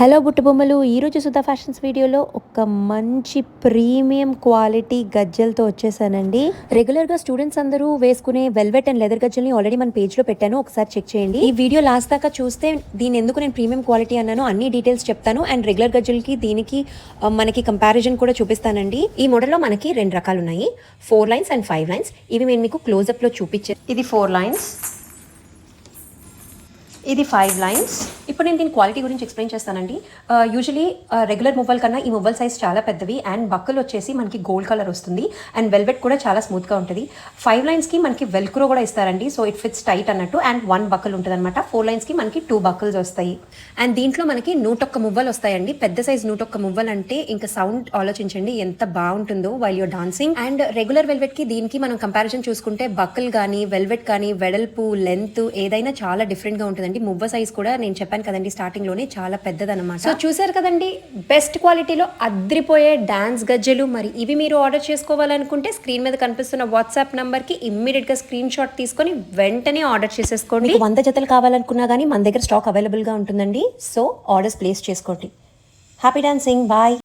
Hello బుట్టబొమ్మలు. ఈరోజు Sudha fashions వీడియోలో ఒక మంచి ప్రీమియం క్వాలిటీ గజ్జలతో వచ్చేసానండి. రెగ్యులర్గా స్టూడెంట్స్ అందరూ వేసుకునే వెల్వెట్ అండ్ లెదర్ గజ్జల్ని ఆల్రెడీ మన పేజ్లో పెట్టాను. ఒకసారి చెక్ చేయండి. ఈ వీడియో లాస్ట్ దాకా చూస్తే దీని ఎందుకు నేను ప్రీమియం క్వాలిటీ అన్నాను అన్ని డీటెయిల్స్ చెప్తాను. అండ్ రెగ్యులర్ గజ్జల్కి దీనికి మనకి కంపారిజన్ కూడా చూపిస్తానండి. ఈ మోడల్లో మనకి రెండు రకాలు ఉన్నాయి four lines and five lines. ఇవి నేను మీకు క్లోజప్లో చూపించే ఇది ఫోర్ లైన్స్. ఇది ఫైవ్ లైన్స్ ఇప్పుడు నేను దీని క్వాలిటీ గురించి ఎక్స్ప్లెయిన్ చేస్తానండి. యూజువలీ రెగ్యులర్ మొబైల్ కన్నా ఈ మొబైల్ సైజ్ చాలా పెద్దవి అండ్ బక్కలు వచ్చేసి మనకి గోల్డ్ కలర్ వస్తుంది అండ్ వెల్వెట్ కూడా చాలా స్మూత్గా ఉంటుంది. ఫైవ్ లైన్స్కి మనకి వెల్క్రో కూడా ఇస్తారండి. సో ఇట్ ఫిట్స్ టైట్ అన్నట్టు అండ్ వన్ బక్కల్ ఉంటుంది అనమాట ఫోర్ లైన్స్కి మనకి టూ బక్కల్స్ వస్తాయి. అండ్ దీంట్లో మనకి నూటొక్క మువ్వలు వస్తాయండి. పెద్ద సైజ్ నూటొక్క మువ్వలు అంటే ఇంకా సౌండ్ ఆలోచించండి ఎంత బాగుంటుందో while you're dancing and regular వెల్వెట్కి దీనికి మనం కంపారిజన్ చూసుకుంటే బక్కల్ కానీ వెల్వెట్ కానీ వెడల్పు లెంత్ ఏదైనా చాలా డిఫరెంట్గా ఉంటుందండి మువ్వ సైజ్ కూడా నేను చెప్పాను కదండి స్టార్టింగ్లోనే చాలా పెద్దదన్నమాట. సో చూసారు కదండి బెస్ట్ క్వాలిటీలో అద్రిపోయే డాన్స్ గజ్జలు. మరి ఇవి మీరు ఆర్డర్ చేసుకోవాలనుకుంటే స్క్రీన్ మీద కనిపిస్తున్న వాట్సాప్ నంబర్కి ఇమ్మీడియట్గా స్క్రీన్ షాట్ తీసుకొని వెంటనే ఆర్డర్ చేసేసుకోండి. వంద జతలు కావాలనుకున్నా కానీ మన దగ్గర స్టాక్ అవైలబుల్గా ఉంటుందండి. సో ఆర్డర్స్ ప్లేస్ చేసుకోండి. Happy dancing bye